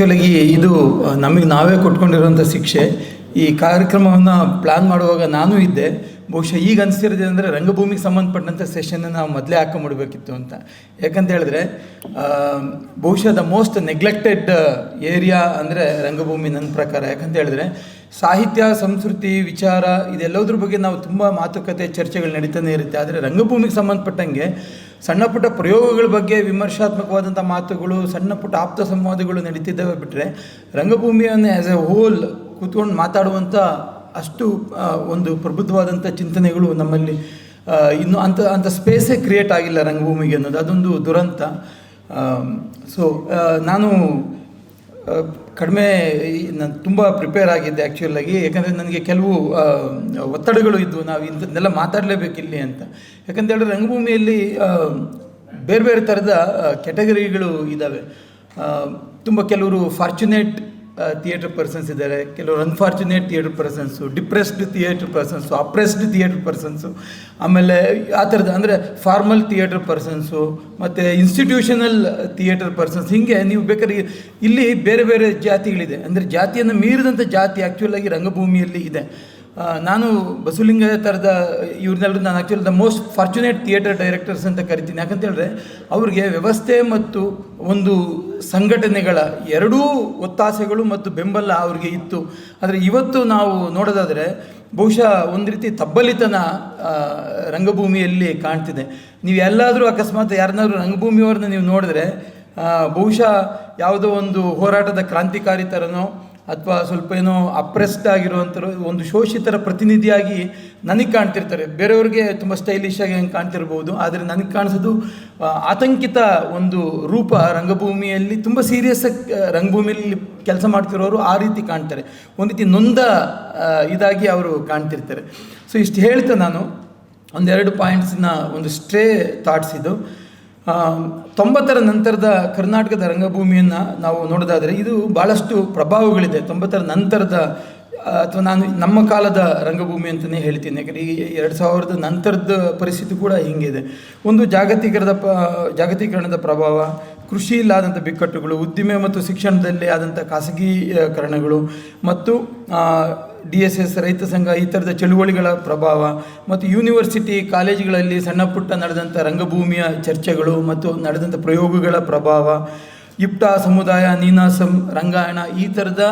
ಆ್ಯಕ್ಚುಲಾಗಿ ಇದು ನಮಗೆ ನಾವೇ ಕೊಟ್ಕೊಂಡಿರುವಂಥ ಶಿಕ್ಷೆ. ಈ ಕಾರ್ಯಕ್ರಮವನ್ನು ಪ್ಲ್ಯಾನ್ ಮಾಡುವಾಗ ನಾನು ಇದ್ದೆ. ಬಹುಶಃ ಈಗ ಅನಿಸ್ತಿರೋದು ಅಂದರೆ ರಂಗಭೂಮಿಗೆ ಸಂಬಂಧಪಟ್ಟಂಥ ಸೆಷನ್ನ ನಾವು ಮೊದಲೇ ಹಾಕೊಂಬಿಡ್ಬೇಕಿತ್ತು ಅಂತ. ಯಾಕಂತ ಹೇಳಿದ್ರೆ ಬಹುಶಃ ದ ಮೋಸ್ಟ್ ನೆಗ್ಲೆಕ್ಟೆಡ್ ಏರಿಯಾ ಅಂದರೆ ರಂಗಭೂಮಿ ನನ್ನ ಪ್ರಕಾರ. ಯಾಕಂತ ಹೇಳಿದ್ರೆ ಸಾಹಿತ್ಯ, ಸಂಸ್ಕೃತಿ, ವಿಚಾರ ಇದೆಲ್ಲದ್ರ ಬಗ್ಗೆ ನಾವು ತುಂಬ ಮಾತುಕತೆ, ಚರ್ಚೆಗಳು ನಡೀತಾನೆ ಇರುತ್ತೆ. ಆದರೆ ರಂಗಭೂಮಿಗೆ ಸಂಬಂಧಪಟ್ಟಂಗೆ ಸಣ್ಣ ಪುಟ್ಟ ಪ್ರಯೋಗಗಳ ಬಗ್ಗೆ ವಿಮರ್ಶಾತ್ಮಕವಾದಂಥ ಮಾತುಗಳು, ಸಣ್ಣ ಪುಟ್ಟ ಆಪ್ತ ಸಂವಾದಗಳು ನಡೀತಿದ್ದಾವೆ ಬಿಟ್ಟರೆ ರಂಗಭೂಮಿಯನ್ನು ಆ್ಯಸ್ ಎ ಹೋಲ್ ಕೂತ್ಕೊಂಡು ಮಾತಾಡುವಂಥ ಅಷ್ಟು ಒಂದು ಪ್ರಬುದ್ಧವಾದಂಥ ಚಿಂತನೆಗಳು ನಮ್ಮಲ್ಲಿ ಇನ್ನು ಅಂಥ ಅಂಥ ಸ್ಪೇಸೇ ಕ್ರಿಯೇಟ್ ಆಗಿಲ್ಲ ರಂಗಭೂಮಿಗೆ ಅನ್ನೋದು. ಅದೊಂದು ದುರಂತ. ಸೊ ನಾನು ಕಡಿಮೆ, ನಾನು ತುಂಬ ಪ್ರಿಪೇರ್ ಆಗಿದ್ದೆ ಆ್ಯಕ್ಚುಲಾಗಿ ಯಾಕಂದರೆ ನನಗೆ ಕೆಲವು ಒತ್ತಡಗಳು ಇದ್ದವು ನಾವು ಇಂಥದ್ದನ್ನೆಲ್ಲ ಮಾತಾಡಲೇಬೇಕಿಲ್ಲಿ ಅಂತ. ಯಾಕಂತ ಹೇಳಿದ್ರೆ ರಂಗಭೂಮಿಯಲ್ಲಿ ಬೇರೆ ಬೇರೆ ಥರದ ಕೆಟಗರಿಗಳು ಇದ್ದಾವೆ ತುಂಬ ಕೆಲವರು ಫಾರ್ಚುನೇಟ್ ಥಿಯೇಟರ್ ಪರ್ಸನ್ಸ್ ಇದ್ದಾರೆ. ಕೆಲವರು unfortunate theatre persons depressed theatre persons oppressed theatre persons ಆಮೇಲೆ ಆ ಥರದ ಅಂದರೆ ಫಾರ್ಮಲ್ ಥಿಯೇಟರ್ ಪರ್ಸನ್ಸು ಮತ್ತು ಇನ್ಸ್ಟಿಟ್ಯೂಷನಲ್ ಥಿಯೇಟರ್ ಪರ್ಸನ್ಸ್ ಹೀಗೆ ನೀವು ಬೇಕಾದ್ರೆ ಇಲ್ಲಿ ಬೇರೆ ಬೇರೆ ಜಾತಿಗಳಿದೆ. ಅಂದರೆ ಜಾತಿಯನ್ನು ಮೀರಿದಂಥ ಜಾತಿ ಆ್ಯಕ್ಚುಲಾಗಿ ರಂಗಭೂಮಿಯಲ್ಲಿ ಇದೆ. ನಾನು ಬಸವಲಿಂಗ ಥರದ ಇವ್ರನ್ನೆಲ್ಲರೂ ನಾನು actually the most fortunate theatre directors ಅಂತ ಕರಿತೀನಿ. ಯಾಕಂತ ಹೇಳಿದ್ರೆ, ಅವ್ರಿಗೆ ವ್ಯವಸ್ಥೆ ಮತ್ತು ಒಂದು ಸಂಘಟನೆಗಳ ಎರಡೂ ಒತ್ತಾಸೆಗಳು ಮತ್ತು ಬೆಂಬಲ ಅವ್ರಿಗೆ ಇತ್ತು. ಆದರೆ ಇವತ್ತು ನಾವು ನೋಡೋದಾದರೆ, ಬಹುಶಃ ಒಂದು ರೀತಿ ತಬ್ಬಲಿತನ ರಂಗಭೂಮಿಯಲ್ಲಿ ಕಾಣ್ತಿದೆ. ನೀವು ಎಲ್ಲಾದರೂ ಅಕಸ್ಮಾತ್ ಯಾರನ್ನಾದ್ರೂ ರಂಗಭೂಮಿಯವ್ರನ್ನ ನೀವು ನೋಡಿದ್ರೆ ಬಹುಶಃ ಯಾವುದೋ ಒಂದು ಹೋರಾಟದ ಕ್ರಾಂತಿಕಾರಿ ಥರನೋ ಅಥವಾ ಸ್ವಲ್ಪ ಏನೋ ಅಪ್ರೆಸ್ಡ್ ಆಗಿರುವಂಥರು ಒಂದು ಶೋಷಿತರ ಪ್ರತಿನಿಧಿಯಾಗಿ ನನಗೆ ಕಾಣ್ತಿರ್ತಾರೆ. ಬೇರೆಯವ್ರಿಗೆ ತುಂಬ ಸ್ಟೈಲಿಶ್ ಆಗಿ ಹಂಗೆ ಕಾಣ್ತಿರ್ಬೋದು, ಆದರೆ ನನಗೆ ಕಾಣಿಸೋದು ಆತಂಕಿತ ಒಂದು ರೂಪ ರಂಗಭೂಮಿಯಲ್ಲಿ, ತುಂಬ ಸೀರಿಯಸ್ ರಂಗಭೂಮಿಯಲ್ಲಿ ಕೆಲಸ ಮಾಡ್ತಿರೋರು ಆ ರೀತಿ ಕಾಣ್ತಾರೆ. ಒಂದು ರೀತಿ ನೊಂದ ಇದಾಗಿ ಅವರು ಕಾಣ್ತಿರ್ತಾರೆ. ಸೊ ಇಷ್ಟು ಹೇಳ್ತಾ ನಾನು. ಒಂದೆರಡು ಪಾಯಿಂಟ್ಸ್ನ ಒಂದು ಸ್ಟ್ರೇ ಥಾಟ್ಸ್ ಇದು. ತೊಂಬತ್ತರ ನಂತರದ ಕರ್ನಾಟಕದ ರಂಗಭೂಮಿಯನ್ನು ನಾವು ನೋಡೋದಾದರೆ ಇದು ಭಾಳಷ್ಟು ಪ್ರಭಾವಗಳಿದೆ. ತೊಂಬತ್ತರ ನಂತರದ ಅಥವಾ ನಾನು ನಮ್ಮ ಕಾಲದ ರಂಗಭೂಮಿ ಅಂತಲೇ ಹೇಳ್ತೀನಿ. ಯಾಕಂದರೆ ಈ ಎರಡು ಸಾವಿರದ ನಂತರದ ಪರಿಸ್ಥಿತಿ ಕೂಡ ಹಿಂಗಿದೆ. ಒಂದು ಜಾಗತೀಕರಣದ ಪ, ಜಾಗತೀಕರಣದ ಪ್ರಭಾವ, ಕೃಷಿ ಕೃಷಿಯಲ್ಲಾದಂಥ ಬಿಕ್ಕಟ್ಟುಗಳು, ಉದ್ದಿಮೆ ಮತ್ತು ಶಿಕ್ಷಣದಲ್ಲಿ ಆದಂಥ ಖಾಸಗೀಕರಣಗಳು ಮತ್ತು ಡಿ ಎಸ್ ಎಸ್, ರೈತ ಸಂಘ, ಈ ಥರದ ಚಳುವಳಿಗಳ ಪ್ರಭಾವ ಮತ್ತು ಯೂನಿವರ್ಸಿಟಿ ಕಾಲೇಜುಗಳಲ್ಲಿ ಸಣ್ಣ ಪುಟ್ಟ ನಡೆದಂಥ ರಂಗಭೂಮಿಯ ಚರ್ಚೆಗಳು ಮತ್ತು ನಡೆದಂಥ ಪ್ರಯೋಗಗಳ ಪ್ರಭಾವ ಇಪ್ಟಾ ಸಮುದಾಯ, ನೀನಾಸಂ, ರಂಗಾಯಣ ಈ ಥರದ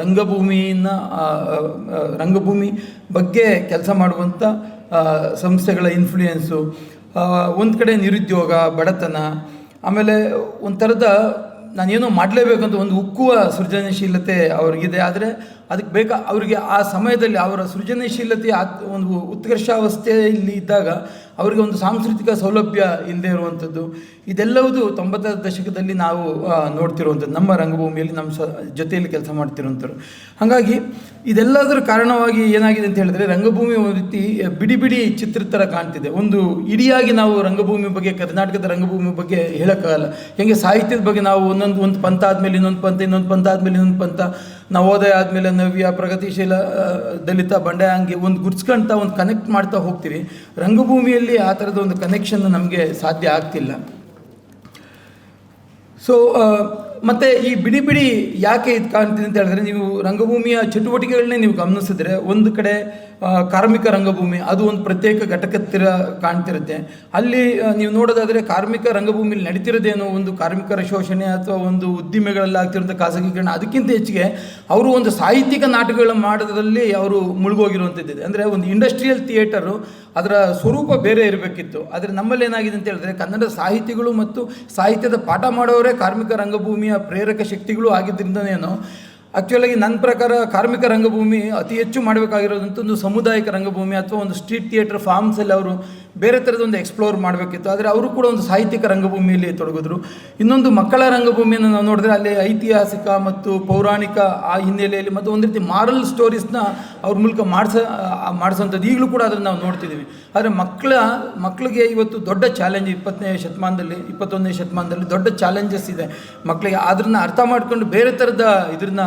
ರಂಗಭೂಮಿಯನ್ನ ರಂಗಭೂಮಿ ಬಗ್ಗೆ ಕೆಲಸ ಮಾಡುವಂಥ ಸಂಸ್ಥೆಗಳ ಇನ್ಫ್ಲೂಯೆನ್ಸು ಒಂದು ಕಡೆ ನಿರುದ್ಯೋಗ, ಬಡತನ, ಆಮೇಲೆ ಒಂಥರದ ನಾನೇನೋ ಮಾಡಲೇಬೇಕಂತ ಒಂದು ಉಕ್ಕುವ ಸೃಜನಶೀಲತೆ ಅವ್ರಿಗಿದೆ. ಆದರೆ ಅದಕ್ಕೆ ಬೇಕಾ ಅವರಿಗೆ ಆ ಸಮಯದಲ್ಲಿ ಅವರ ಸೃಜನಶೀಲತೆ ಒಂದು ಉತ್ಕರ್ಷಾವಸ್ಥೆಯಲ್ಲಿ ಇದ್ದಾಗ ಅವರಿಗೆ ಒಂದು ಸಾಂಸ್ಕೃತಿಕ ಸೌಲಭ್ಯ ಇಲ್ಲದೆ ಇರುವಂಥದ್ದು. ಇದೆಲ್ಲವುದು ತೊಂಬತ್ತರ ದಶಕದಲ್ಲಿ ನಾವು ನೋಡ್ತಿರುವಂಥದ್ದು. ನಮ್ಮ ರಂಗಭೂಮಿಯಲ್ಲಿ ನಮ್ಮ ಸ, ಜೊತೆಯಲ್ಲಿ ಕೆಲಸ ಮಾಡ್ತಿರುವಂಥವ್ರು. ಹಾಗಾಗಿ ಇದೆಲ್ಲದರ ಕಾರಣವಾಗಿ ಏನಾಗಿದೆ ಅಂತ ಹೇಳಿದ್ರೆ ರಂಗಭೂಮಿ ಒಂದು ರೀತಿ ಬಿಡಿ ಬಿಡಿ ಚಿತ್ರ ಥರ ಕಾಣ್ತಿದೆ. ಒಂದು ಇಡಿಯಾಗಿ ನಾವು ರಂಗಭೂಮಿ ಬಗ್ಗೆ, ಕರ್ನಾಟಕದ ರಂಗಭೂಮಿ ಬಗ್ಗೆ ಹೇಳೋಕ್ಕಾಗಲ್ಲ. ಹೆಂಗೆ ಸಾಹಿತ್ಯದ ಬಗ್ಗೆ ನಾವು ಒಂದೊಂದು, ಒಂದು ಪಂಥ ಆದಮೇಲೆ ಇನ್ನೊಂದು ಪಂಥ ಇನ್ನೊಂದು ಪಂಥ ಆದಮೇಲೆ ಇನ್ನೊಂದು ಪಂಥ ನವೋದಯ ಆದಮೇಲೆ ನವ್ಯ, ಪ್ರಗತಿಶೀಲ ದಲಿತ ಬಂಡಾಯ ಹಂಗೆ ಒಂದು ಗುರ್ಸ್ಕೊಳ್ತಾ ಒಂದು ಕನೆಕ್ಟ್ ಮಾಡ್ತಾ ಹೋಗ್ತೀವಿ ರಂಗಭೂಮಿಯಲ್ಲಿ ಆ ಥರದ ಒಂದು ಕನೆಕ್ಷನ್ ನಮಗೆ ಸಾಧ್ಯ ಆಗ್ತಿಲ್ಲ. ಸೊ ಮತ್ತು ಈ ಬಿಡಿ ಬಿಡಿ ಯಾಕೆ ಇದು ಕಾಣ್ತಿದೆ ಅಂತ ಹೇಳಿದ್ರೆ ನೀವು ರಂಗಭೂಮಿಯ ಚಟುವಟಿಕೆಗಳನ್ನೇ ನೀವು ಗಮನಿಸಿದ್ರೆ ಒಂದು ಕಡೆ ಕಾರ್ಮಿಕ ರಂಗಭೂಮಿ, ಅದು ಒಂದು ಪ್ರತ್ಯೇಕ ಘಟಕತ್ತಿರ ಕಾಣ್ತಿರುತ್ತೆ. ಅಲ್ಲಿ ನೀವು ನೋಡೋದಾದರೆ ಕಾರ್ಮಿಕ ರಂಗಭೂಮಿಯಲ್ಲಿ ನಡೀತಿರೋದೇನು ಒಂದು ಕಾರ್ಮಿಕರ ಶೋಷಣೆ ಅಥವಾ ಒಂದು ಉದ್ದಿಮೆಗಳಲ್ಲಿ ಆಗ್ತಿರೋಂಥ ಖಾಸಗೀಕರಣ. ಅದಕ್ಕಿಂತ ಹೆಚ್ಚಿಗೆ ಅವರು ಒಂದು ಸಾಹಿತ್ಯಿಕ ನಾಟಕಗಳನ್ನು ಮಾಡೋದ್ರಲ್ಲಿ ಅವರು ಮುಳುಗೋಗಿರುವಂಥದ್ದಿದೆ. ಅಂದರೆ ಒಂದು ಇಂಡಸ್ಟ್ರಿಯಲ್ ಥಿಯೇಟರು ಅದರ ಸ್ವರೂಪ ಬೇರೆ ಇರಬೇಕಿತ್ತು. ಆದರೆ ನಮ್ಮಲ್ಲಿ ಏನಾಗಿದೆ ಅಂತ ಹೇಳಿದ್ರೆ ಕನ್ನಡ ಸಾಹಿತಿಗಳು ಮತ್ತು ಸಾಹಿತ್ಯದ ಪಾಠ ಮಾಡೋರೇ ಕಾರ್ಮಿಕ ರಂಗಭೂಮಿಯ ಪ್ರೇರಕ ಶಕ್ತಿಗಳು ಆಗಿದ್ದರಿಂದನೇನೋ ಆ್ಯಕ್ಚುಲಾಗಿ ನನ್ನ ಪ್ರಕಾರ ಕಾರ್ಮಿಕ ರಂಗಭೂಮಿ ಅತಿ ಹೆಚ್ಚು ಮಾಡಬೇಕಾಗಿರೋದಂತ ಒಂದು ಸಾಮುದಾಯಿಕ ರಂಗಭೂಮಿ ಅಥವಾ ಒಂದು ಸ್ಟ್ರೀಟ್ ಥಿಯೇಟರ್ ಫಾರ್ಮ್ಸಲ್ಲಿ ಅವರು ಬೇರೆ ಥರದ ಒಂದು ಎಕ್ಸ್ಪ್ಲೋರ್ ಮಾಡಬೇಕಿತ್ತು. ಆದರೆ ಅವರು ಕೂಡ ಒಂದು ಸಾಹಿತ್ಯಿಕ ರಂಗಭೂಮಿಯಲ್ಲಿ ತೊಡಗಿದ್ರು. ಇನ್ನೊಂದು ಮಕ್ಕಳ ರಂಗಭೂಮಿಯನ್ನು ನಾವು ನೋಡಿದ್ರೆ ಅಲ್ಲಿ ಐತಿಹಾಸಿಕ ಮತ್ತು ಪೌರಾಣಿಕ ಆ ಹಿನ್ನೆಲೆಯಲ್ಲಿ ಮತ್ತು ಒಂದು ರೀತಿ ಮಾರಲ್ ಸ್ಟೋರೀಸ್ನ ಅವ್ರ ಮೂಲಕ ಮಾಡಿಸ ಮಾಡಿಸೋಂಥದ್ದು ಈಗಲೂ ಕೂಡ ಅದನ್ನು ನಾವು ನೋಡ್ತಿದ್ದೀವಿ ಆದರೆ ಮಕ್ಕಳ ಮಕ್ಕಳಿಗೆ ಇವತ್ತು ದೊಡ್ಡ ಚಾಲೆಂಜ್ ಇಪ್ಪತ್ತನೇ ಶತಮಾನದಲ್ಲಿ, ಇಪ್ಪತ್ತೊಂದನೇ ಶತಮಾನದಲ್ಲಿ ದೊಡ್ಡ ಚಾಲೆಂಜಸ್ ಇದೆ. ಮಕ್ಕಳಿಗೆ ಅದನ್ನು ಅರ್ಥ ಮಾಡ್ಕೊಂಡು ಬೇರೆ ಥರದ ಇದನ್ನ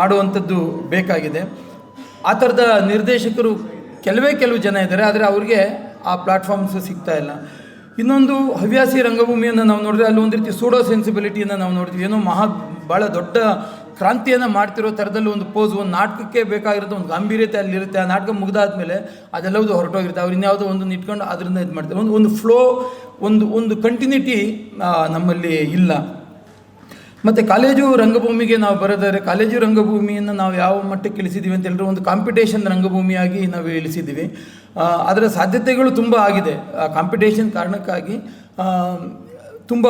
ಮಾಡುವಂಥದ್ದು ಬೇಕಾಗಿದೆ. ಆ ಥರದ ನಿರ್ದೇಶಕರು ಕೆಲವೇ ಕೆಲವು ಜನ ಇದ್ದಾರೆ. ಆದರೆ ಅವ್ರಿಗೆ ಆ ಪ್ಲಾಟ್ಫಾರ್ಮ್ಸ್ ಸಿಗ್ತಾ ಇಲ್ಲ. ಇನ್ನೊಂದು ಹವ್ಯಾಸಿ ರಂಗಭೂಮಿಯನ್ನು ನಾವು ನೋಡಿದ್ರೆ ಅಲ್ಲಿ ಒಂದು ರೀತಿ ಸೂಡೋ ಸೆನ್ಸಿಬಿಲಿಟಿಯನ್ನು ನಾವು ನೋಡ್ತೀವಿ ಏನೋ ಮಹಾ ಭಾಳ ದೊಡ್ಡ ಕ್ರಾಂತಿಯನ್ನು ಮಾಡ್ತಿರೋ ಥರದಲ್ಲಿ ಒಂದು ಪೋಸ್ ಒಂದು ನಾಟಕಕ್ಕೆ ಬೇಕಾಗಿರೋದು ಒಂದು ಗಾಂಭೀರ್ಯತೆ ಅಲ್ಲಿರುತ್ತೆ ಆ ನಾಟಕ ಮುಗಿದಾದ್ಮೇಲೆ ಅದೆಲ್ಲವುದು ಹೊರಟೋಗಿರುತ್ತೆ. ಅವ್ರು ಇನ್ಯಾವುದೋ ಒಂದು ಇಟ್ಕೊಂಡು ಅದರಿಂದ ಇದು ಮಾಡ್ತಾರೆ ಒಂದು ಒಂದು ಫ್ಲೋ ಒಂದು ಒಂದು ಕಂಟಿನ್ಯೂಟಿ ನಮ್ಮಲ್ಲಿ ಇಲ್ಲ. ಮತ್ತು ಕಾಲೇಜು ರಂಗಭೂಮಿಗೆ ನಾವು ಬರೆದರೆ ಕಾಲೇಜು ರಂಗಭೂಮಿಯನ್ನು ನಾವು ಯಾವ ಮಟ್ಟಕ್ಕೆ ಇಳಿಸಿದ್ದೀವಿ ಅಂತ ಹೇಳಿದ್ರೆ ಒಂದು ಕಾಂಪಿಟೇಷನ್ ರಂಗಭೂಮಿಯಾಗಿ ನಾವು ಇಳಿಸಿದ್ದೀವಿ. ಅದರ ಸಾಧ್ಯತೆಗಳು ತುಂಬ ಆಗಿದೆ. ಆ ಕಾಂಪಿಟೇಷನ್ ಕಾರಣಕ್ಕಾಗಿ ತುಂಬ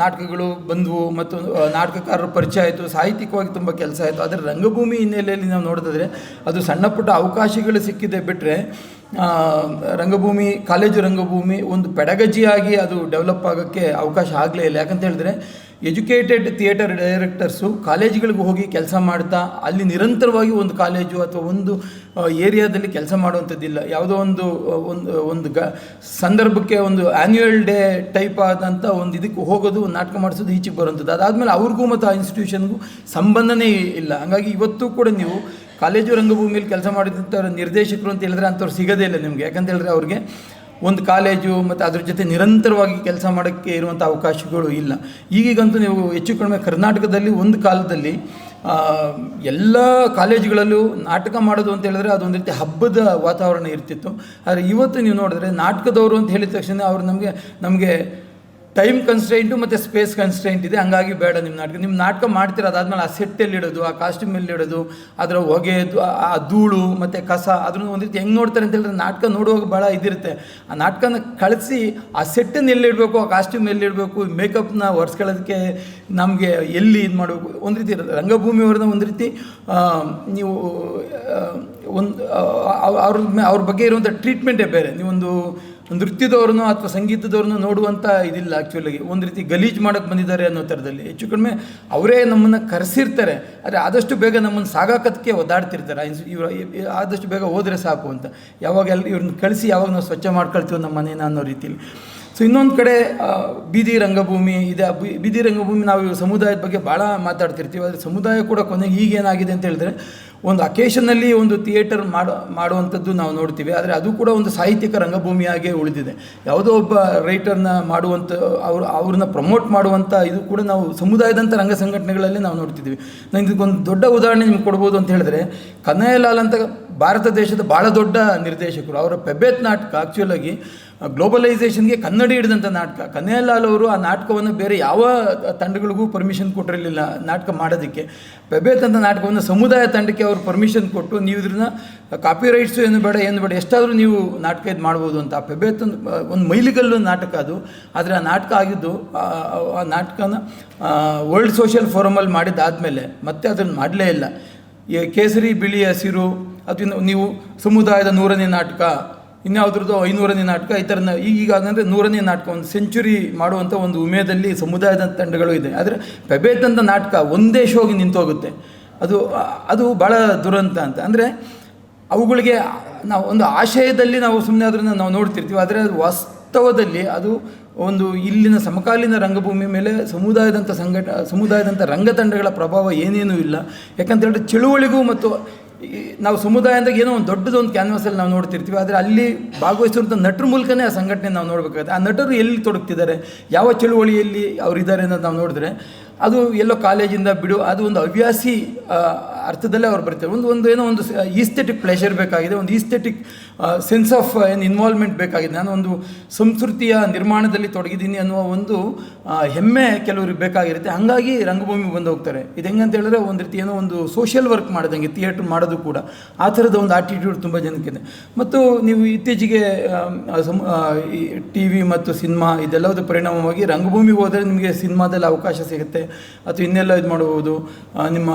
ನಾಟಕಗಳು ಬಂದವು ಮತ್ತು ನಾಟಕಕಾರರ ಪರಿಚಯ ಆಯಿತು, ಸಾಹಿತ್ಯಿಕವಾಗಿ ತುಂಬ ಕೆಲಸ ಆಯಿತು. ಆದರೆ ರಂಗಭೂಮಿ ಹಿನ್ನೆಲೆಯಲ್ಲಿ ನಾವು ನೋಡಿದ್ರೆ ಅದು ಸಣ್ಣ ಪುಟ್ಟ ಅವಕಾಶಗಳು ಸಿಕ್ಕಿದೆ ಬಿಟ್ಟರೆ ರಂಗಭೂಮಿ, ಕಾಲೇಜು ರಂಗಭೂಮಿ ಒಂದು ಪೆಡಗಜಿಯಾಗಿ ಅದು ಡೆವಲಪ್ ಆಗೋಕ್ಕೆ ಅವಕಾಶ ಆಗಲೇ ಇಲ್ಲ. ಯಾಕಂತ ಹೇಳಿದ್ರೆ, ಎಜುಕೇಟೆಡ್ ಥಿಯೇಟರ್ ಡೈರೆಕ್ಟರ್ಸು ಕಾಲೇಜುಗಳಿಗೆ ಹೋಗಿ ಕೆಲಸ ಮಾಡ್ತಾ, ಅಲ್ಲಿ ನಿರಂತರವಾಗಿ ಒಂದು ಕಾಲೇಜು ಅಥವಾ ಒಂದು ಏರಿಯಾದಲ್ಲಿ ಕೆಲಸ ಮಾಡುವಂಥದ್ದಿಲ್ಲ. ಯಾವುದೋ ಒಂದು ಒಂದು ಒಂದು ಗ, ಸಂದರ್ಭಕ್ಕೆ ಒಂದು ಆ್ಯನ್ಯುಯಲ್ ಡೇ ಟೈಪ್ ಆದಂಥ ಒಂದು ಇದಕ್ಕೆ ಹೋಗೋದು, ನಾಟಕ ಮಾಡಿಸೋದು ಈಚೆಗೆ ಬರುವಂಥದ್ದು. ಅದಾದಮೇಲೆ ಅವ್ರಿಗೂ ಮತ್ತು ಆ ಇನ್ಸ್ಟಿಟ್ಯೂಷನ್ಗೂ ಸಂಬಂಧನೇ ಇಲ್ಲ. ಹಂಗಾಗಿ ಇವತ್ತು ಕೂಡ ನೀವು ಕಾಲೇಜು ರಂಗಭೂಮಿಯಲ್ಲಿ ಕೆಲಸ ಮಾಡಿದಂಥ ನಿರ್ದೇಶಕರು ಅಂತ ಹೇಳಿದ್ರೆ ಅಂಥವ್ರು ಸಿಗೋದೇ ಇಲ್ಲ ನಿಮಗೆ. ಯಾಕಂತ ಹೇಳಿದ್ರೆ ಅವ್ರಿಗೆ ಒಂದು ಕಾಲೇಜು ಮತ್ತು ಅದ್ರ ಜೊತೆ ನಿರಂತರವಾಗಿ ಕೆಲಸ ಮಾಡೋಕ್ಕೆ ಇರುವಂಥ ಅವಕಾಶಗಳು ಇಲ್ಲ. ಈಗೀಗಂತೂ ನೀವು ಹೆಚ್ಚು ಕಡಿಮೆ ಕರ್ನಾಟಕದಲ್ಲಿ ಒಂದು ಕಾಲದಲ್ಲಿ ಎಲ್ಲ ಕಾಲೇಜುಗಳಲ್ಲೂ ನಾಟಕ ಮಾಡೋದು ಅಂತ ಹೇಳಿದ್ರೆ ಅದೊಂದು ರೀತಿ ಹಬ್ಬದ ವಾತಾವರಣ ಇರ್ತಿತ್ತು. ಆದರೆ ಇವತ್ತು ನೀವು ನೋಡಿದ್ರೆ ನಾಟಕದವರು ಅಂತ ಹೇಳಿದ ತಕ್ಷಣ ಅವರು ನಮಗೆ ನಮಗೆ ಟೈಮ್ ಕನ್ಸ್ಟೆಂಟು ಮತ್ತು ಸ್ಪೇಸ್ ಕನ್ಸ್ಟೆಂಟ್ ಇದೆ. ಹಂಗಾಗಿ ಬೇಡ ನಿಮ್ಮ ನಾಟಕ. ನಿಮ್ಮ ನಾಟಕ ಮಾಡ್ತೀರ, ಅದಾದಮೇಲೆ ಆ ಸೆಟ್ಟಲ್ಲಿ ಇಡೋದು ಆ ಕಾಸ್ಟ್ಯೂಮಲ್ಲಿ ಇಡೋದು ಅದರ ಹೊಗೆ ಆ- ಧೂಳು ಮತ್ತು ಕಸ, ಅದನ್ನು ಒಂದು ರೀತಿ ಹೆಂಗೆ ನೋಡ್ತಾರೆ ಅಂತ ಹೇಳಿದ್ರೆ ನಾಟಕ ನೋಡುವಾಗ ಭಾಳ ಇದಿರುತ್ತೆ. ಆ ನಾಟಕನ ಕಳಿಸಿ ಆ ಸೆಟ್ಟನ್ನು ಎಲ್ಲಿಡಬೇಕು, ಆ ಕಾಸ್ಟ್ಯೂಮ್ ಎಲ್ಲಿಡಬೇಕು ಮೇಕಪ್ನ ಒರೆಸ್ಕೊಳ್ಳೋದಕ್ಕೆ ನಮಗೆ ಎಲ್ಲಿ ಇದು ಮಾಡಬೇಕು, ಒಂದು ರೀತಿ ರಂಗಭೂಮಿ ರಂಗಭೂಮಿಯವ್ರನ್ನ ಒಂದು ರೀತಿ ನೀವು ಒಂದು ಅವ್ರ ಅವ್ರ ಬಗ್ಗೆ ಇರುವಂಥ ಟ್ರೀಟ್ಮೆಂಟೇ ಬೇರೆ. ನೀವೊಂದು ನೃತ್ಯದವ್ರನ್ನೋ ಅಥವಾ ಸಂಗೀತದವ್ರನ್ನು ನೋಡುವಂಥ ಇದಿಲ್ಲ ಆ್ಯಕ್ಚುಲಾಗಿ ಒಂದು ರೀತಿ ಗಲೀಜು ಮಾಡೋಕ್ಕೆ ಬಂದಿದ್ದಾರೆ ಅನ್ನೋ ಥರದಲ್ಲಿ. ಹೆಚ್ಚು ಕಡಿಮೆ ಅವರೇ ನಮ್ಮನ್ನು ಕರೆಸಿರ್ತಾರೆ. ಆದರೆ ಆದಷ್ಟು ಬೇಗ ನಮ್ಮನ್ನು ಸಾಗಾಕಕ್ಕೆ ಒದ್ದಾಡ್ತಿರ್ತಾರೆ. ಇವರು ಆದಷ್ಟು ಬೇಗ ಹೋದರೆ ಸಾಕು ಅಂತ. ಯಾವಾಗ ಎಲ್ಲ ಇವ್ರನ್ನ ಕಳಿಸಿ ಯಾವಾಗ ನಾವು ಸ್ವಚ್ಛ ಮಾಡ್ಕೊಳ್ತೀವಿ ನಮ್ಮ ಮನೇನ ಅನ್ನೋ ರೀತಿಯಲ್ಲಿ ಸೊ ಇನ್ನೊಂದು ಕಡೆ ಬೀದಿ ರಂಗಭೂಮಿ ಇದೆ. ಬೀದಿ ರಂಗಭೂಮಿ ನಾವು ಸಮುದಾಯದ ಬಗ್ಗೆ ಭಾಳ ಮಾತಾಡ್ತಿರ್ತೀವಿ. ಆದರೆ ಸಮುದಾಯ ಕೂಡ ಕೊನೆಗೆ ಈಗೇನಾಗಿದೆ ಅಂತ ಹೇಳಿದ್ರೆ ಒಂದು ಅಕೇಶನಲ್ಲಿ ಒಂದು ಥಿಯೇಟರ್ ಮಾಡೋ, ಮಾಡುವಂಥದ್ದು ನಾವು ನೋಡ್ತೀವಿ. ಆದರೆ ಅದು ಕೂಡ ಒಂದು ಸಾಹಿತ್ಯಿಕ ರಂಗಭೂಮಿಯಾಗೇ ಉಳಿದಿದೆ. ಯಾವುದೋ ಒಬ್ಬ ರೈಟರ್ನ ಮಾಡುವಂಥ, ಅವ್ರು, ಅವ್ರನ್ನ ಪ್ರಮೋಟ್ ಮಾಡುವಂಥ ಇದು ಕೂಡ ನಾವು ಸಮುದಾಯದಂಥ ರಂಗ ಸಂಘಟನೆಗಳಲ್ಲಿ ನಾವು ನೋಡ್ತಿದ್ದೀವಿ. ನಾನು ಇದಕ್ಕೊಂದು ದೊಡ್ಡ ಉದಾಹರಣೆ ನಿಮ್ಗೆ ಕೊಡ್ಬೋದು ಅಂತ ಹೇಳಿದ್ರೆ ಕನ್ನಯ್ಯಲಾಲ್ ಅಂತ ಭಾರತ ದೇಶದ ಭಾಳ ದೊಡ್ಡ ನಿರ್ದೇಶಕರು. ಅವರ ಪೆಬೆತ್ ನಾಟಕ ಆ್ಯಕ್ಚುಲಾಗಿ ಗ್ಲೋಬಲೈಸೇಷನ್ಗೆ ಕನ್ನಡಿ ಹಿಡಿದಂಥ ನಾಟಕ. ಕನ್ನಯ್ಯಲಾಲ್ ಅವರು ಆ ನಾಟಕವನ್ನು ಬೇರೆ ಯಾವ ತಂಡಗಳಿಗೂ ಪರ್ಮಿಷನ್ ಕೊಟ್ಟಿರಲಿಲ್ಲ ನಾಟಕ ಮಾಡೋದಕ್ಕೆ. ಪೆಬೇತ್ ಅಂತ ನಾಟಕವನ್ನು ಸಮುದಾಯ ತಂಡಕ್ಕೆ ಅವರು ಪರ್ಮಿಷನ್ ಕೊಟ್ಟು ನೀವು ಇದನ್ನ ಕಾಪಿ ರೈಟ್ಸು ಏನು ಬೇಡ ಏನು ಬೇಡ, ಎಷ್ಟಾದರೂ ನೀವು ನಾಟಕ ಇದು ಮಾಡ್ಬೋದು ಅಂತ. ಆ ಒಂದು ಮೈಲಿಗಲ್ಲು ನಾಟಕ ಅದು. ಆದರೆ ಆ ನಾಟಕ ಆಗಿದ್ದು, ಆ ನಾಟಕನ ವರ್ಲ್ಡ್ ಸೋಷಿಯಲ್ ಫೋರಮಲ್ಲಿ ಮಾಡಿದ್ದಾದಮೇಲೆ ಮತ್ತೆ ಅದನ್ನು ಮಾಡಲೇ ಇಲ್ಲ. ಕೇಸರಿ, ಬಿಳಿ, ಹಸಿರು, ಅದು ನೀವು ಸಮುದಾಯದ ನೂರನೇ ನಾಟಕ ಇನ್ಯಾವುದ್ರದ್ದು ಐನೂರನೇ ನಾಟಕ, ಈ ಥರ ಈಗ ಅಂದರೆ ನೂರನೇ ನಾಟಕ, ಒಂದು ಸೆಂಚುರಿ ಮಾಡುವಂಥ ಒಂದು ಉಮೇದಲ್ಲಿ ಸಮುದಾಯದ ತಂಡಗಳು ಇದೆ. ಆದರೆ ಪೆಬೇತ್ ನಾಟಕ ಒಂದೇ ಶೋಗೆ ನಿಂತೋಗುತ್ತೆ. ಅದು ಅದು ಭಾಳ ದುರಂತ ಅಂತ. ಅಂದರೆ ಅವುಗಳಿಗೆ ನಾವು ಒಂದು ಆಶಯದಲ್ಲಿ ನಾವು ಸುಮ್ಮನೆ ಅದನ್ನು ನಾವು ನೋಡ್ತಿರ್ತೀವಿ. ಆದರೆ ವಾಸ್ತವದಲ್ಲಿ ಅದು ಒಂದು ಇಲ್ಲಿನ ಸಮಕಾಲೀನ ರಂಗಭೂಮಿ ಮೇಲೆ ಸಮುದಾಯದಂಥ ಸಂಘಟ, ಸಮುದಾಯದಂಥ ರಂಗತಂಡಗಳ ಪ್ರಭಾವ ಏನೇನೂ ಇಲ್ಲ. ಯಾಕಂತ ಹೇಳಿದ್ರೆ ಚಳುವಳಿಗೂ ಮತ್ತು ನಾವು ಸಮುದಾಯ ಅಂದಾಗ ಏನೋ ಒಂದು ದೊಡ್ಡದೊಂದು ಕ್ಯಾನ್ವಸಲ್ಲಿ ನಾವು ನೋಡ್ತಿರ್ತೀವಿ, ಆದರೆ ಅಲ್ಲಿ ಭಾಗವಹಿಸುವಂಥ ನಟರ ಮೂಲಕನೇ ಆ ಸಂಘಟನೆ ನಾವು ನೋಡಬೇಕಾಗುತ್ತೆ. ಆ ನಟರು ಎಲ್ಲಿ ತೊಡಗ್ತಿದ್ದಾರೆ, ಯಾವ ಚಳುವಳಿಯಲ್ಲಿ ಅವರಿದ್ದಾರೆ ಅನ್ನೋದು ನಾವು ನೋಡಿದ್ರೆ, ಅದು ಎಲ್ಲೋ ಕಾಲೇಜಿಂದ ಬಿಡು, ಅದು ಒಂದು ಹವ್ಯಾಸಿ ಅರ್ಥದಲ್ಲೇ ಅವ್ರು ಬರ್ತಾರೆ. ಒಂದು ಒಂದು ಏನೋ ಒಂದು ಈಸ್ಥೆಟಿಕ್ ಪ್ಲೆಷರ್ ಬೇಕಾಗಿದೆ, ಒಂದು ಈಸ್ಥೆಟಿಕ್ ಸೆನ್ಸ್ ಆಫ್ ಏನು ಇನ್ವಾಲ್ವ್ಮೆಂಟ್ ಬೇಕಾಗಿದೆ. ನಾನು ಒಂದು ಸಂಸ್ಕೃತಿಯ ನಿರ್ಮಾಣದಲ್ಲಿ ತೊಡಗಿದ್ದೀನಿ ಅನ್ನುವ ಒಂದು ಹೆಮ್ಮೆ ಕೆಲವ್ರಿಗೆ ಬೇಕಾಗಿರುತ್ತೆ. ಹಾಗಾಗಿ ರಂಗಭೂಮಿಗೆ ಬಂದು ಹೋಗ್ತಾರೆ. ಇದು ಹೆಂಗಂತ ಹೇಳಿದ್ರೆ ಒಂದು ರೀತಿ ಏನೋ ಒಂದು ಸೋಷಿಯಲ್ ವರ್ಕ್ ಮಾಡಿದಂಗೆ ಥಿಯೇಟ್ರ್ ಮಾಡೋದು ಕೂಡ. ಆ ಥರದ ಒಂದು ಆಟಿಟ್ಯೂಡ್ ತುಂಬ ಜನಕ್ಕಿದೆ ಮತ್ತು ನೀವು ಇತ್ತೀಚೆಗೆ ಟಿ ವಿ ಮತ್ತು ಸಿನಿಮಾ ಇದೆಲ್ಲದರ ಪರಿಣಾಮವಾಗಿ ರಂಗಭೂಮಿಗೆ ಹೋದರೆ ನಿಮಗೆ ಸಿನಿಮಾದಲ್ಲಿ ಅವಕಾಶ ಸಿಗುತ್ತೆ. ಅಥವಾ ಇನ್ನೆಲ್ಲ ಇದು ಮಾಡ್ಬೋದು. ನಿಮ್ಮ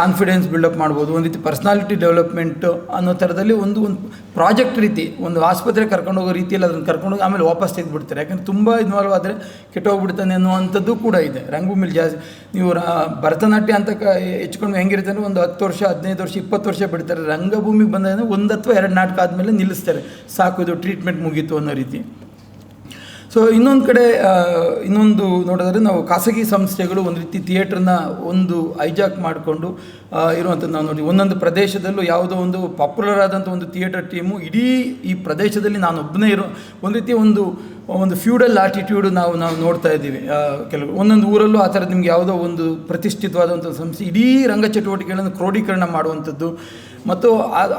ಕಾನ್ಫಿಡೆನ್ಸ್ ಬಿಲ್ಡಪ್ ಮಾಡ್ಬೋದು. ಒಂದು ರೀತಿ ಪರ್ಸ್ನಾಲಿಟಿ ಡೆವಲಪ್ಮೆಂಟ್ ಅನ್ನೋ ಥರದಲ್ಲಿ ಒಂದು ಒಂದು ಪ್ರಾಜೆಕ್ಟ್ ರೀತಿ, ಒಂದು ಆಸ್ಪತ್ರೆ ಕರ್ಕೊಂಡು ಹೋಗೋ ರೀತಿಯಲ್ಲಿ ಅದನ್ನು ಕರ್ಕೊಂಡು ಹೋಗಿ ಆಮೇಲೆ ವಾಪಸ್ ತೆಗೆದುಬಿಡ್ತಾರೆ. ಯಾಕಂದ್ರೆ ತುಂಬ ಇನ್ವಾಲ್ವ್ ಆದರೆ ಕೆಟ್ಟೋಗ್ಬಿಡ್ತಾನೆ ಅನ್ನುವಂಥದ್ದು ಕೂಡ ಇದೆ. ರಂಗಭೂಮಿಲಿ ಜಾಸ್ತಿ, ನೀವು ಭರತನಾಟ್ಯ ಅಂತ ಕ ಹೆಚ್ಕೊಂಡು ಹೆಂಗಿರುತ್ತೆ ಅಂದರೆ ಒಂದು ಹತ್ತು ವರ್ಷ, ಹದಿನೈದು ವರ್ಷ, ಇಪ್ಪತ್ತು ವರ್ಷ ಬಿಡ್ತಾರೆ. ರಂಗಭೂಮಿಗೆ ಬಂದಾಗ ಒಂದು ಅಥವಾ ಎರಡು ನಾಟಕ ಆದಮೇಲೆ ನಿಲ್ಲಿಸ್ತಾರೆ. ಸಾಕು, ಇದು ಟ್ರೀಟ್ಮೆಂಟ್ ಮುಗೀತು ಅನ್ನೋ ರೀತಿ. ಸೊ ಇನ್ನೊಂದು ಕಡೆ ಇನ್ನೊಂದು ನೋಡಿದ್ರೆ ನಾವು ಖಾಸಗಿ ಸಂಸ್ಥೆಗಳು ಒಂದು ರೀತಿ ಥಿಯೇಟ್ರನ್ನ ಒಂದು ಐಜಾಕ್ ಮಾಡಿಕೊಂಡು ಇರುವಂಥದ್ದು ನಾವು ನೋಡಿ ಒಂದೊಂದು ಪ್ರದೇಶದಲ್ಲೂ ಯಾವುದೋ ಒಂದು ಪಾಪ್ಯುಲರ್ ಆದಂಥ ಒಂದು ಥಿಯೇಟರ್ ಟೀಮು ಇಡೀ ಈ ಪ್ರದೇಶದಲ್ಲಿ ನಾನು ಒಬ್ಬನೇ ಇರೋ, ಒಂದು ರೀತಿ ಒಂದು ಒಂದು ಫ್ಯೂಡಲ್ ಆಟಿಟ್ಯೂಡ್ ನಾವು ನಾವು ನೋಡ್ತಾ ಇದ್ದೀವಿ. ಕೆಲವು ಒಂದೊಂದು ಊರಲ್ಲೂ ಆ ಥರದ್ದು ನಿಮ್ಗೆ ಯಾವುದೋ ಒಂದು ಪ್ರತಿಷ್ಠಿತವಾದಂಥ ಸಂಸ್ಥೆ ಇಡೀ ರಂಗ ಚಟುವಟಿಕೆಗಳನ್ನು ಕ್ರೋಢೀಕರಣ ಮಾಡುವಂಥದ್ದು. ಮತ್ತು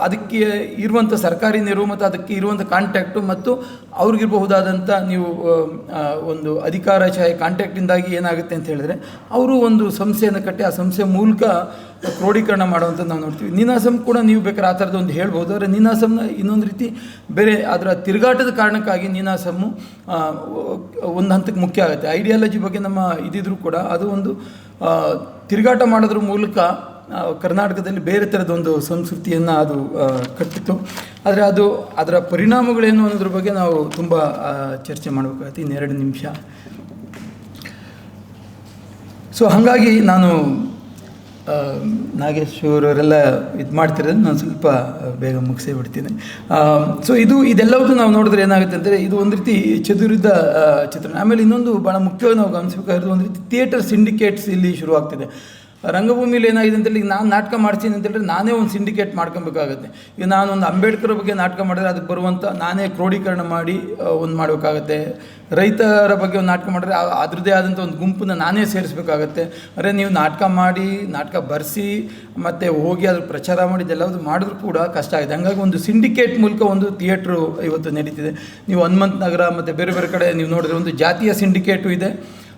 ಅದಕ್ಕೆ ಇರುವಂಥ ಸರ್ಕಾರಿ ನೆರವು ಮತ್ತು ಅದಕ್ಕೆ ಇರುವಂಥ ಕಾಂಟ್ಯಾಕ್ಟು ಮತ್ತು ಅವ್ರಿಗಿರಬಹುದಾದಂಥ ನೀವು ಒಂದು ಅಧಿಕಾರಶಾಹಿ ಕಾಂಟ್ಯಾಕ್ಟಿಂದಾಗಿ ಏನಾಗುತ್ತೆ ಅಂತ ಹೇಳಿದ್ರೆ ಅವರು ಒಂದು ಸಂಸ್ಥೆಯನ್ನು ಕಟ್ಟಿ ಆ ಸಂಸ್ಥೆ ಮೂಲಕ ಕ್ರೋಢೀಕರಣ ಮಾಡುವಂಥ ನಾವು ನೋಡ್ತೀವಿ. ನೀನಾಸಂ ಕೂಡ ನೀವು ಬೇಕಾದ್ರೆ ಆ ಥರದ್ದು ಒಂದು ಹೇಳ್ಬೋದು. ಆದರೆ ನೀನಾಸಂನ ಇನ್ನೊಂದು ರೀತಿ ಬೇರೆ ಅದರ ತಿರುಗಾಟದ ಕಾರಣಕ್ಕಾಗಿ ನೀನಾಸಮ್ಮು ಒಂದು ಹಂತಕ್ಕೆ ಮುಖ್ಯ ಆಗುತ್ತೆ. ಐಡಿಯಾಲಜಿ ಬಗ್ಗೆ ನಮ್ಮ ಇದಿದ್ರು ಕೂಡ ಅದು ಒಂದು ತಿರುಗಾಟ ಮಾಡೋದ್ರ ಮೂಲಕ ಕರ್ನಾಟಕದಲ್ಲಿ ಬೇರೆ ಥರದ ಒಂದು ಸಂಸ್ಕೃತಿಯನ್ನು ಅದು ಕಟ್ಟಿತು ಆದರೆ ಅದು ಅದರ ಪರಿಣಾಮಗಳೇನು ಅನ್ನೋದ್ರ ಬಗ್ಗೆ ನಾವು ತುಂಬ ಚರ್ಚೆ ಮಾಡಬೇಕಾಗುತ್ತೆ ಇನ್ನೆರಡು ನಿಮಿಷ. ಸೊ ಹಾಗಾಗಿ ನಾನು ನಾಗೇಶ್ವರವರೆಲ್ಲ ಇದು ಮಾಡ್ತಿರೋದು ನಾನು ಸ್ವಲ್ಪ ಬೇಗ ಮುಗಿಸೇ ಬಿಡ್ತೀನಿ. ಸೊ ಇದು ಇದೆಲ್ಲವೂ ನಾವು ನೋಡಿದ್ರೆ ಏನಾಗುತ್ತೆ ಅಂದರೆ ಇದು ಒಂದು ರೀತಿ ಚದುರಿದ ಚಿತ್ರಣ. ಆಮೇಲೆ ಇನ್ನೊಂದು ಭಾಳ ಮುಖ್ಯವಾಗಿ ನಾವು ಗಮನಿಸಬೇಕಾಗಿರೋದು ಒಂದು ರೀತಿ ಥಿಯೇಟರ್ ಸಿಂಡಿಕೇಟ್ಸ್ ಇಲ್ಲಿ ಶುರುವಾಗ್ತಿದೆ. ರಂಗಭೂಮಿಲಿ ಏನಾಗಿದೆ ಅಂತೇಳಿ, ಈಗ ನಾನು ನಾಟಕ ಮಾಡ್ತೀನಿ ಅಂತೇಳಿದ್ರೆ ನಾನೇ ಒಂದು ಸಿಂಡಿಕೇಟ್ ಮಾಡ್ಕೊಬೇಕಾಗತ್ತೆ. ಈಗ ನಾನು ಒಂದು ಅಂಬೇಡ್ಕರ್ ಬಗ್ಗೆ ನಾಟಕ ಮಾಡಿದ್ರೆ ಅದಕ್ಕೆ ಬರುವಂಥ ನಾನೇ ಕ್ರೋಢೀಕರಣ ಮಾಡಿ ಒಂದು ಮಾಡಬೇಕಾಗತ್ತೆ. ರೈತರ ಬಗ್ಗೆ ಒಂದು ನಾಟಕ ಮಾಡಿದ್ರೆ ಅದರದ್ದೇ ಆದಂಥ ಒಂದು ಗುಂಪನ್ನ ನಾನೇ ಸೇರಿಸ್ಬೇಕಾಗತ್ತೆ. ಅಂದರೆ ನೀವು ನಾಟಕ ಮಾಡಿ, ನಾಟಕ ಬರೆಸಿ, ಮತ್ತು ಹೋಗಿ ಅದ್ರ ಪ್ರಚಾರ ಮಾಡಿ ಇದೆಲ್ಲವುದು ಮಾಡಿದ್ರು ಕೂಡ ಕಷ್ಟ ಆಗಿದೆ. ಹಾಗಾಗಿ ಒಂದು ಸಿಂಡಿಕೇಟ್ ಮೂಲಕ ಒಂದು ಥಿಯೇಟ್ರು ಇವತ್ತು ನಡೀತಿದೆ. ನೀವು ಹನುಮಂತ್ ನಗರ ಮತ್ತು ಬೇರೆ ಬೇರೆ ಕಡೆ ನೀವು ನೋಡಿದ್ರೆ ಒಂದು ಜಾತಿಯ ಸಿಂಡಿಕೇಟು ಇದೆ.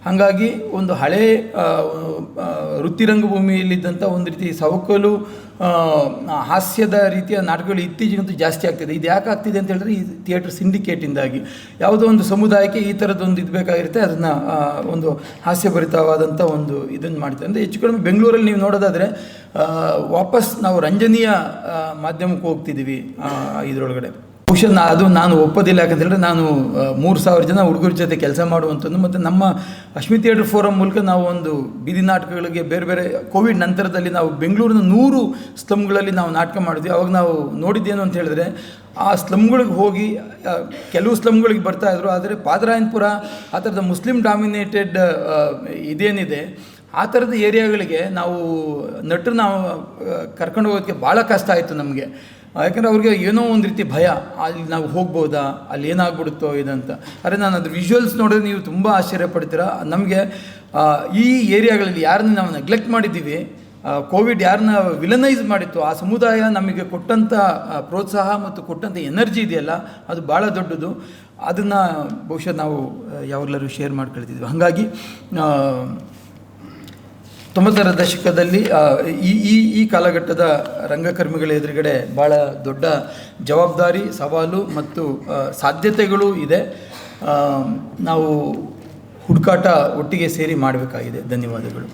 ಹಾಗಾಗಿ ಒಂದು ಹಳೇ ವೃತ್ತಿರಂಗಭೂಮಿಯಲ್ಲಿದ್ದಂಥ ಆ, ವೃತ್ತಿ ರಂಗಭೂಮಿಯಲ್ಲಿದ್ದಂಥ ಒಂದು ರೀತಿ ಸವಕಲು ಹಾಸ್ಯದ ರೀತಿಯ ನಾಟಕಗಳು ಇತ್ತೀಚಿಗಂತೂ ಜಾಸ್ತಿ ಆಗ್ತಿದೆ. ಇದು ಯಾಕೆ ಆಗ್ತಿದೆ ಅಂತ ಹೇಳಿದ್ರೆ ಈ ಥಿಯೇಟರ್ ಸಿಂಡಿಕೇಟಿಂದಾಗಿ. ಯಾವುದೋ ಒಂದು ಸಮುದಾಯಕ್ಕೆ ಈ ಥರದ್ದೊಂದು ಇದು ಬೇಕಾಗಿರುತ್ತೆ ಅದನ್ನು ಒಂದು ಹಾಸ್ಯಭರಿತವಾದಂಥ ಒಂದು ಇದನ್ನು ಮಾಡ್ತಾರೆ. ಅಂದರೆ ಹೆಚ್ಚು ಕಡಿಮೆ ಬೆಂಗಳೂರಲ್ಲಿ ನೀವು ನೋಡೋದಾದರೆ ವಾಪಸ್ ನಾವು ರಂಜನೀಯ ಮಾಧ್ಯಮಕ್ಕೆ ಹೋಗ್ತಿದ್ದೀವಿ ಇದರೊಳಗಡೆ. ಬಹುಶಃ ನಾ ಅದು ನಾನು ಒಪ್ಪೋದಿಲ್ಲ, ಯಾಕಂತೇಳಿದ್ರೆ ನಾನು ಮೂರು ಸಾವಿರ ಜನ ಹುಡುಗರ ಜೊತೆ ಕೆಲಸ ಮಾಡುವಂಥದ್ದು. ಮತ್ತು ನಮ್ಮ ಅಶ್ಮಿ ಥಿಯೇಟರ್ ಫೋರಮ್ ಮೂಲಕ ನಾವು ಒಂದು ಬೀದಿ ನಾಟಕಗಳಿಗೆ ಬೇರೆ ಬೇರೆ ಕೋವಿಡ್ ನಂತರದಲ್ಲಿ ನಾವು ಬೆಂಗಳೂರಿನ ನೂರು ಸ್ಲಮ್ಗಳಲ್ಲಿ ನಾವು ನಾಟಕ ಮಾಡಿದ್ವಿ. ಅವಾಗ ನಾವು ನೋಡಿದ್ದೇನು ಅಂತ ಹೇಳಿದ್ರೆ, ಆ ಸ್ಲಮ್ಗಳಿಗೆ ಹೋಗಿ ಕೆಲವು ಸ್ಲಮ್ಗಳಿಗೆ ಬರ್ತಾ ಇದ್ರು. ಆದರೆ ಪಾದರಾಯನ್ಪುರ, ಆ ಥರದ ಮುಸ್ಲಿಂ ಡಾಮಿನೇಟೆಡ್ ಇದೇನಿದೆ, ಆ ಥರದ ಏರಿಯಾಗಳಿಗೆ ನಾವು ನಟರು ನಾವು ಕರ್ಕೊಂಡು ಹೋಗೋದಕ್ಕೆ ಭಾಳ ಕಷ್ಟ ಆಯಿತು ನಮಗೆ. ಯಾಕಂದರೆ ಅವ್ರಿಗೆ ಏನೋ ಒಂದು ರೀತಿ ಭಯ, ಅಲ್ಲಿ ನಾವು ಹೋಗ್ಬೋದಾ, ಅಲ್ಲಿ ಏನಾಗ್ಬಿಡುತ್ತೋ ಇದಂತ ಅರೆ ನಾನು ಅದ್ರ ವಿಜುವಲ್ಸ್ ನೋಡಿದ್ರೆ ನೀವು ತುಂಬ ಆಶ್ಚರ್ಯ ಪಡ್ತೀರಾ. ನಮಗೆ ಈ ಏರಿಯಾಗಳಲ್ಲಿ ಯಾರನ್ನ ನಾವು ನೆಗ್ಲೆಕ್ಟ್ ಮಾಡಿದ್ದೀವಿ ಕೋವಿಡ್ ಯಾರನ್ನ ವಿಲನೈಸ್ ಮಾಡಿತ್ತು, ಆ ಸಮುದಾಯ ನಮಗೆ ಕೊಟ್ಟಂಥ ಪ್ರೋತ್ಸಾಹ ಮತ್ತು ಕೊಟ್ಟಂಥ ಎನರ್ಜಿ ಇದೆಯಲ್ಲ, ಅದು ಭಾಳ ದೊಡ್ಡದು. ಅದನ್ನು ಬಹುಶಃ ನಾವು ಯಾವಾಗಲೂ ಶೇರ್ ಮಾಡ್ಕೊಳ್ತಿದ್ವಿ. ಹಾಗಾಗಿ ತೊಂಬತ್ತರ ದಶಕದಲ್ಲಿ ಈ ಈ ಈ ಕಾಲಘಟ್ಟದ ರಂಗಕರ್ಮಿಗಳ ಎದುರುಗಡೆ ಭಾಳ ದೊಡ್ಡ ಜವಾಬ್ದಾರಿ, ಸವಾಲು ಮತ್ತು ಸಾಧ್ಯತೆಗಳು ಇದೆ. ನಾವು ಹುಡುಕಾಟ ಒಟ್ಟಿಗೆ ಸೇರಿ ಮಾಡಬೇಕಾಗಿದೆ. ಧನ್ಯವಾದಗಳು.